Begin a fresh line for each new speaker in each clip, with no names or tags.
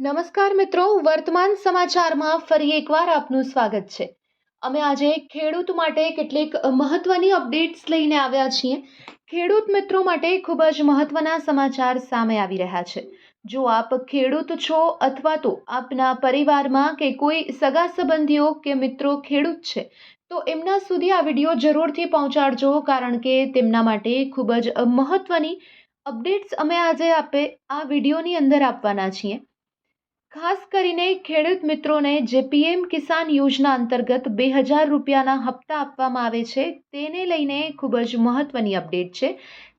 નમસ્કાર મિત્રો, વર્તમાન સમાચારમાં ફરી એકવાર આપનું સ્વાગત છે. અમે આજે ખેડૂત માટે કેટલીક મહત્વની અપડેટ્સ લઈને આવ્યા છીએ. ખેડૂત મિત્રો માટે ખૂબ જ મહત્વના સમાચાર સામે આવી રહ્યા છે. જો આપ ખેડૂત છો અથવા તો આપના પરિવારમાં કે કોઈ સગા સંબંધીઓ કે મિત્રો ખેડૂત છે, તો એમના સુધી આ વીડિયો જરૂરથી પહોંચાડજો કારણ કે તેમના માટે ખૂબ જ મહત્વની અપડેટ્સ અમે આજે આપે આ વિડીયોની અંદર આપવાના છીએ. ખાસ કરીને ખેડૂત મિત્રોને જે પીએમ કિસાન યોજના અંતર્ગત બે હજાર રૂપિયાના હપ્તા આપવામાં આવે છે, તેને લઈને ખૂબ જ મહત્ત્વની અપડેટ છે.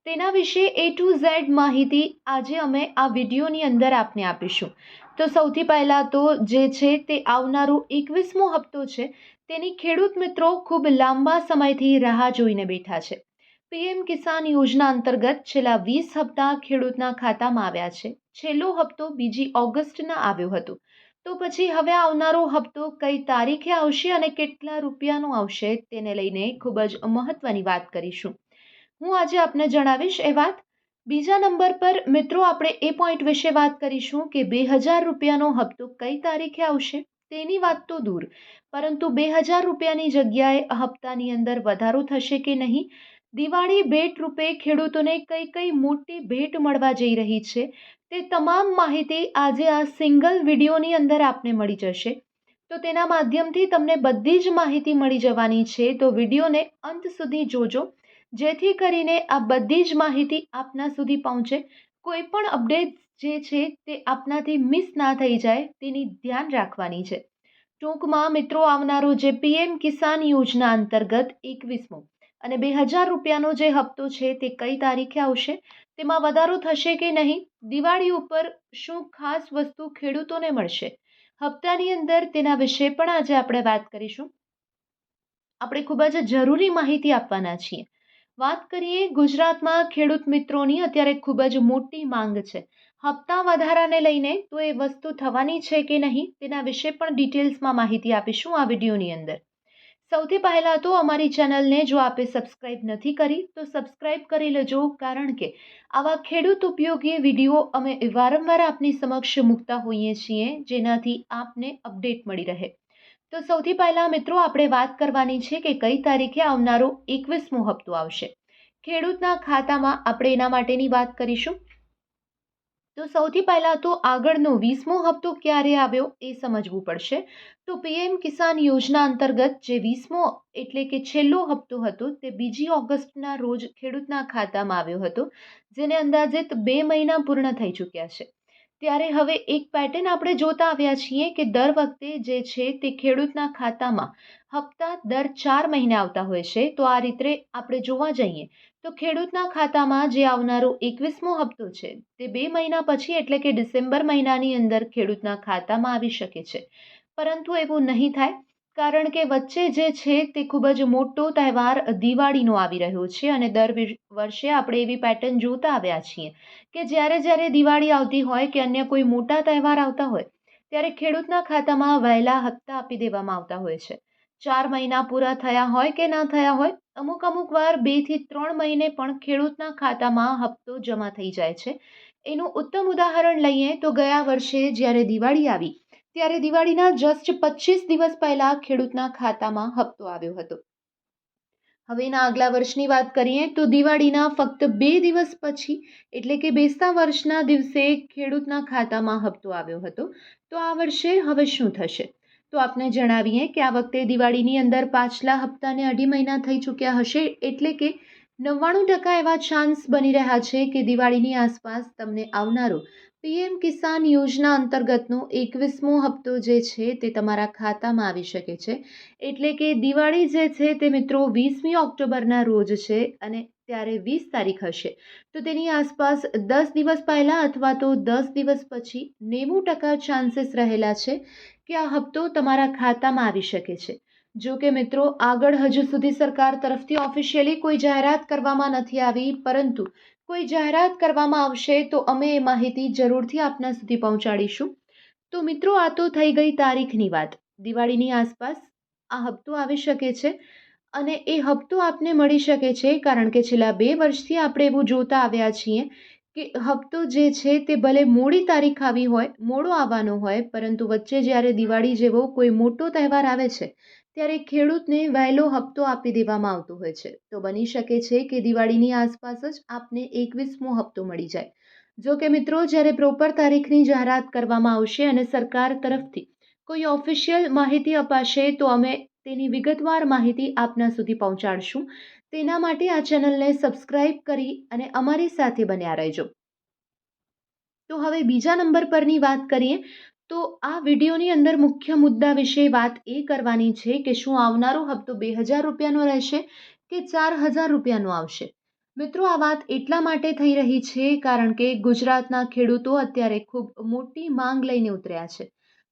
તેના વિશે એ ટુ ઝેડ માહિતી આજે અમે આ વિડીયોની અંદર આપને આપીશું. તો સૌથી પહેલાં તો જે છે તે આવનારો એકવીસમો હપ્તો છે. તેની ખેડૂત મિત્રો ખૂબ લાંબા સમયથી રાહ જોઈને બેઠા છે. પીએમ કિસાન યોજના અંતર્ગત છેલ્લા વીસ હપ્તા ખેડૂતના ખાતામાં આવ્યા છે. છેલ્લો હપ્તો બીજી ઓગસ્ટના આવ્યો હતો. તો પછી હવે આવનારો હપ્તો કઈ તારીખે આવશે અને કેટલા રૂપિયાનો આવશે તેને લઈને ખૂબ જ મહત્વની વાત કરીશું. હું આજે આપને જણાવીશ એ વાત. બીજા નંબર પર, મિત્રો, આપણે એ પોઈન્ટ વિશે વાત કરીશું કે બે હજાર રૂપિયાનો હપ્તો કઈ તારીખે આવશે. તેની વાત તો દૂર. પરંતુ બે હજાર રૂપિયાની જગ્યાએ હપ્તાની અંદર વધારો થશે કે નહીં? દિવાળી ભેટ રૂપે ખેડૂતોને કઈ કઈ મોટી ભેટ મળવા જઈ રહી છે તે તમામ માહિતી આજે આ સિંગલ વિડીયોની અંદર આપને મળી જશે. તો તેના માધ્યમથી તમને બધી જ માહિતી મળી જવાની છે. તો વિડીયોને અંત સુધી જોજો. જેથી કરીને આ બધી જ માહિતી આપના સુધી પહોંચે. કોઈ પણ અપડેટ જે છે તે આપનાથી મિસ ના થઈ જાય તેની ધ્યાન રાખવાની છે. ટૂંકમાં મિત્રો, આવનારો જે પીએમ કિસાન યોજના અંતર્ગત એકવીસમો અને બે હજાર રૂપિયાનો જે હપ્તો છે તે કઈ તારીખે આવશે? તેમાં વધારો થશે કે નહીં? દિવાળી ઉપર શું ખાસ વસ્તુ ખેડૂતોને મળશે? હપ્તાની અંદર તેના વિશે પણ આજે આપણે વાત કરીશું. આપણે ખૂબ જ જરૂરી માહિતી આપવાના છીએ. વાત કરીએ ગુજરાતમાં ખેડૂત મિત્રોની, અત્યારે ખૂબ જ મોટી માંગ છે. હપ્તા વધારાને લઈને તો એ વસ્તુ થવાની છે કે નહીં તેના વિશે પણ ડિટેલ્સમાં માહિતી આપીશું આ વિડીયોની અંદર. સૌથી પહેલાં તો અમારી ચેનલને જો આપે સબસ્ક્રાઈબ નથી કરી, તો સબસ્ક્રાઈબ કરી લેજો, કારણ કે આવા ખેડૂત ઉપયોગી વીડિયો અમે વારંવાર આપની સમક્ષ મૂકતા હોઈએ છીએ, જેનાથી આપને અપડેટ મળી રહે. તો સૌથી પહેલાં મિત્રો, આપણે વાત કરવાની છે કે કઈ તારીખે આવનારો એકવીસમો હપ્તો આવશે. ખેડૂતના ખાતામાં આપણે એના માટેની વાત કરીશું. તો સૌથી પહેલાં તો આગળનો વીસમો હપ્તો ક્યારે આવ્યો એ સમજવું પડશે. તો પીએમ કિસાન યોજના અંતર્ગત જે વીસમો એટલે કે છેલ્લો હપ્તો હતો તે બીજી ઓગસ્ટના રોજ ખેડૂતના ખાતામાં આવ્યો હતો, જેને અંદાજિત બે મહિના પૂર્ણ થઈ ચૂક્યા છે. ત્યારે હવે એક પેટર્ન આપણે જોતા આવ્યા છીએ કે દર વખતે જે છે તે ખેડૂતના ખાતામાં હપ્તા દર ચાર મહિને આવતા હોય છે. તો આ રીતે આપણે જોવા જઈએ તો ખેડૂતના ખાતામાં જે આવનારો એકવીસમો હપ્તો છે, તે બે મહિના પછી એટલે કે ડિસેમ્બર મહિનાની અંદર ખેડૂતના ખાતામાં આવી શકે છે. પરંતુ એવું નહીં થાય, કારણ કે વચ્ચે જે છે તે ખૂબ જ મોટો તહેવાર દિવાળીનો આવી રહ્યો છે અને દર વર્ષે આપણે એવી પેટર્ન જોતા આવ્યા છીએ કે જ્યારે જ્યારે દિવાળી આવતી હોય કે અન્ય કોઈ મોટા તહેવાર આવતા હોય, ત્યારે ખેડૂતના ખાતામાં વહેલા હપ્તા આપી દેવામાં આવતા હોય છે. ચાર મહિના પૂરા થયા હોય કે ના થયા હોય અમુક અમુક વાર બેથી ત્રણ મહિને પણ ખેડૂતના ખાતામાં હપ્તો જમા થઈ જાય છે. એનું ઉત્તમ ઉદાહરણ લઈએ તો ગયા વર્ષે જ્યારે દિવાળી આવી, ત્યારે દિવાળીના જસ્ટ પચીસ દિવસ પહેલાં ખેડૂતના ખાતામાં હપ્તો આવ્યો હતો. હવેના આગલા વર્ષની વાત કરીએ તો દિવાળીના ફક્ત બે દિવસ પછી, એટલે કે બેસતા વર્ષના દિવસે ખેડૂતના ખાતામાં હપ્તો આવ્યો હતો. તો આ વર્ષે હવે શું થશે? તો આપને જણાવીએ કે આ વખતે દિવાળીની અંદર પાછલા હપ્તાને અઢી મહિના થઈ ચૂક્યા હશે એટલે કે નવ્વાણું ટકા એવા ચાન્સ બની રહ્યા છે કે દિવાળીની આસપાસ તમને આવનારો પીએમ કિસાન યોજના અંતર્ગતનો એકવીસમો હપ્તો જે છે તે તમારા ખાતામાં આવી શકે છે. એટલે કે દિવાળી જે છે તે મિત્રો વીસમી ઓક્ટોબરના રોજ છે અને ત્યારે વીસ તારીખ હશે. તો તેની આસપાસ દસ દિવસ પહેલાં અથવા તો દસ દિવસ પછી નેવું ટકા ચાન્સીસ રહેલા છે. કે આ હપ્તો તમારા ખાતામાં આવી શકે છે. જો કે મિત્રો, આગળ હજુ સુધી સરકાર તરફથી ઓફિશિયલી કોઈ જાહેરાત કરવામાં નથી આવી, પરંતુ કોઈ જાહેરાત કરવામાં આવશે તો અમે એ માહિતી જરૂરથી આપના સુધી પહોંચાડીશું. તો મિત્રો, આ તો થઈ ગઈ તારીખની વાત. દિવાળીની આસપાસ આ હપ્તો આવી શકે છે અને એ હપ્તો આપને મળી શકે છે, કારણ કે છેલ્લા બે વર્ષથી આપણે એવું જોતા આવ્યા છીએ કે હપ્તો જે છે તે ભલે મોડી તારીખ આવી હોય, મોડો આવવાનો હોય, પરંતુ વચ્ચે જ્યારે દિવાળી જેવો કોઈ મોટો તહેવાર આવે છે, ત્યારે ખેડૂતને વહેલો હપ્તો આપી દેવામાં આવતો હોય છે. તો બની શકે છે કે દિવાળીની આસપાસ જ આપને એકવીસમો હપ્તો મળી જાય. જો કે મિત્રો, જ્યારે પ્રોપર તારીખની જાહેરાત કરવામાં આવશે અને સરકાર તરફથી કોઈ ઓફિશિયલ માહિતી અપાશે, તો અમે તેની વિગતવાર માહિતી આપના સુધી પહોંચાડશું. તેના માટે આ ચેનલને સબસ્ક્રાઇબ કરી અને અમારી સાથે બન્યા રહેજો. તો હવે બીજા નંબર પરની વાત કરીએ, તો આ વિડીયોની અંદર મુખ્ય મુદ્દા વિશે વાત એ કરવાની છે કે શું આવનારો હપ્તો બે હજાર રૂપિયાનો રહેશે કે ચાર હજાર રૂપિયાનો આવશે? મિત્રો, આ વાત એટલા માટે થઈ રહી છે કારણ કે ગુજરાતના ખેડૂતો અત્યારે ખૂબ મોટી માંગ લઈને ઉતર્યા છે.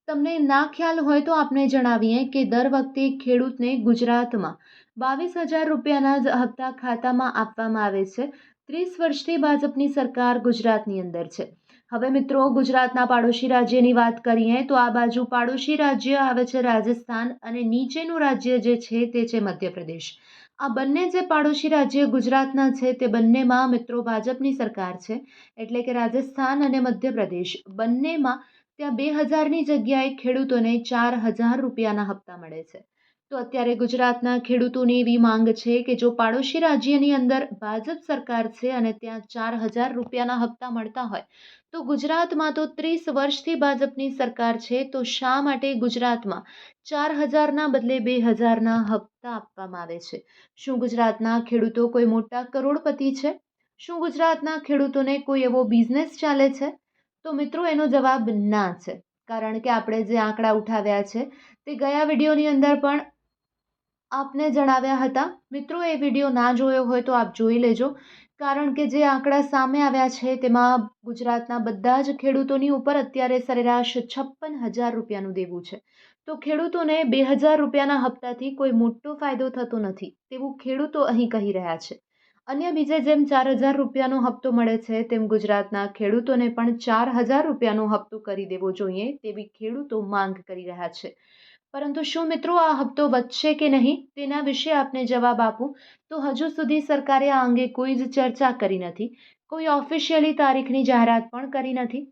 તમને ના ખ્યાલ હોય તો આપને જણાવીએ કે દર વખતે ખેડૂતને ગુજરાતમાં બાવીસ હજાર રૂપિયાના જ હપ્તા ખાતામાં આપવામાં આવે છે. ત્રીસ વર્ષથી ભાજપની સરકાર ગુજરાતની અંદર છે. હવે મિત્રો, ગુજરાતના પાડોશી રાજ્યની વાત કરીએ તો આ બાજુ પાડોશી રાજ્ય આવે છે રાજસ્થાન અને નીચેનું રાજ્ય જે છે તે છે મધ્યપ્રદેશ. આ બંને જે પાડોશી રાજ્ય ગુજરાતના છે તે બંનેમાં મિત્રો ભાજપની સરકાર છે. એટલે કે રાજસ્થાન અને મધ્યપ્રદેશ બંનેમાં ત્યાં બે હજારની જગ્યાએ ખેડૂતોને ચાર હજાર રૂપિયાના હપ્તા મળે છે. તો અત્યારે ગુજરાતના ખેડૂતોની એવી માંગ છે કે જો પાડોશી રાજ્યની અંદર ભાજપ સરકાર છે અને ત્યાં ચાર હજાર રૂપિયાના હપ્તા મળતા હોય, તો ગુજરાતમાં તો ત્રીસ વર્ષથી ભાજપની સરકાર છે, તો શા માટે ગુજરાતમાં ચાર હજારના બદલે બે હજારના હપ્તા આપવામાં આવે છે? શું ગુજરાતના ખેડૂતો કોઈ મોટા કરોડપતિ છે? શું ગુજરાતના ખેડૂતોને કોઈ એવો બિઝનેસ ચાલે છે? તો મિત્રો એનો જવાબ ના છે. કારણ કે આપણે જે આંકડા ઉઠાવ્યા છે, તે ગયા વિડીયોની અંદર પણ આપને જણાવ્યા હતા. મિત્રો, એ વીડિયો ના જોયો હોય તો આપ જોઈ લેજો. કારણ કે જે આંકડા સામે આવ્યા છે, તેમાં ગુજરાતના બધા જ ખેડૂતોની ઉપર અત્યારે સરેરાશ છપ્પન હજાર રૂપિયાનું દેવું છે. તો ખેડૂતોને બે હજાર રૂપિયાના હપ્તાથી કોઈ મોટો ફાયદો થતો નથી, તેવું ખેડૂતો અહીં કહી રહ્યા છે. અન્ય બીજે જેમ ચાર હજાર રૂપિયાનો હપ્તો મળે છે, તેમ ગુજરાતના ખેડૂતોને પણ ચાર હજાર રૂપિયાનો હપ્તો કરી દેવો જોઈએ તેવી ખેડૂતો માંગ કરી રહ્યા છે. પરંતુ શું મિત્રો આ હપ્તો વધશે કે નહીં? તેના વિશે આપને જવાબ આપું. તો હજુ સુધી સરકારે આ અંગે કોઈ જ ચર્ચા કરી નથી. કોઈ ઓફિશિયલી તારીખની જાહેરાત પણ કરી નથી.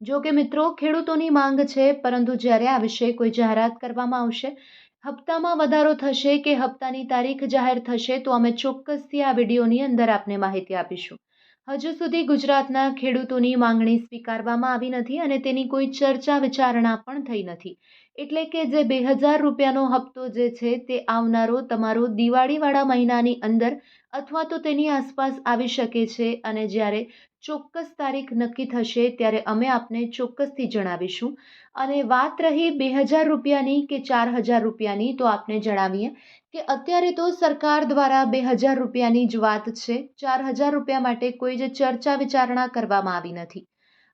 જો કે મિત્રો, ખેડૂતોની માંગ છે, પરંતુ જ્યારે આ વિશે કોઈ જાહેરાત કરવામાં આવશે હપ્તામાં વધારો થશે કે હપ્તાની તારીખ જાહેર થશે તો અમે ચોક્કસથી આ વિડીયોની અંદર આપને માહિતી આપીશું. હજુ સુધી ગુજરાતના ખેડૂતોની માંગણી સ્વીકારવામાં આવી નથી અને તેની કોઈ ચર્ચા વિચારણા પણ થઈ નથી. એટલે કે જે બે હજાર રૂપિયાનો હપ્તો જે છે તે આવનારો તમારો દિવાળીવાળા મહિનાની અંદર અથવા તો તેની આસપાસ આવી શકે છે અને જ્યારે ચોક્કસ તારીખ નક્કી થશે ત્યારે અમે આપને ચોક્કસથી જણાવીશું. અને વાત રહી બે હજાર રૂપિયાની કે ચાર હજાર રૂપિયાની, તો આપને જણાવીએ કે અત્યારે તો સરકાર દ્વારા બે હજાર રૂપિયાની જ વાત છે. ચાર હજાર રૂપિયા માટે કોઈ જ ચર્ચા વિચારણા કરવામાં આવી નથી.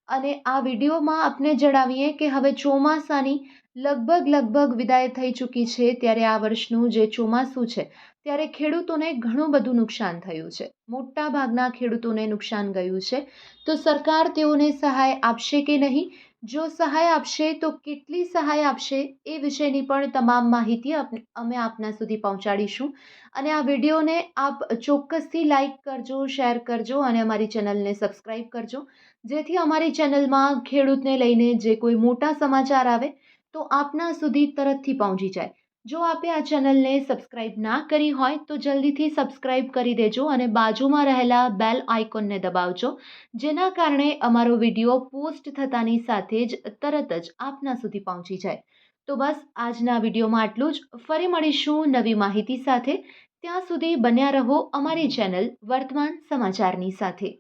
અને આ વિડીયોમાં આપને જણાવીએ કે હવે ચોમાસાની લગભગ લગભગ વિદાય થઈ ચૂકી છે ત્યારે આ વર્ષનું જે ચોમાસું છે, ત્યારે ખેડૂતોને ઘણું બધું નુકસાન થયું છે. મોટા ભાગના ખેડૂતોને નુકસાન ગયું છે. તો સરકાર તેઓને સહાય આપશે કે નહીં? જો સહાય આપશે, તો કેટલી સહાય આપશે? એ વિશેની પણ તમામ માહિતી અમે આપના સુધી પહોંચાડીશું. અને આ વિડીયોને આપ ચોક્કસથી લાઈક કરજો, શેર કરજો અને અમારી ચેનલને સબસ્ક્રાઈબ કરજો. જેથી અમારી ચેનલમાં ખેડૂતને લઈને જે કોઈ મોટા સમાચાર આવે તો આપના સુધી તરતથી પહોંચી જાય. જો આપે આ ચેનલને સબસ્ક્રાઇબ ના કરી હોય, તો જલ્દીથી સબસ્ક્રાઇબ કરી દેજો અને બાજુમાં રહેલા બેલ આઇકોનને દબાવજો, જેના કારણે અમારો વીડિયો પોસ્ટ થતાની સાથે જ તરત જ આપના સુધી પહોંચી જાય. તો બસ, આજના વિડીયોમાં આટલું જ. ફરી મળીશું નવી માહિતી સાથે. ત્યાં સુધી બન્યા રહો અમારી ચેનલ વર્તમાન સમાચારની સાથે.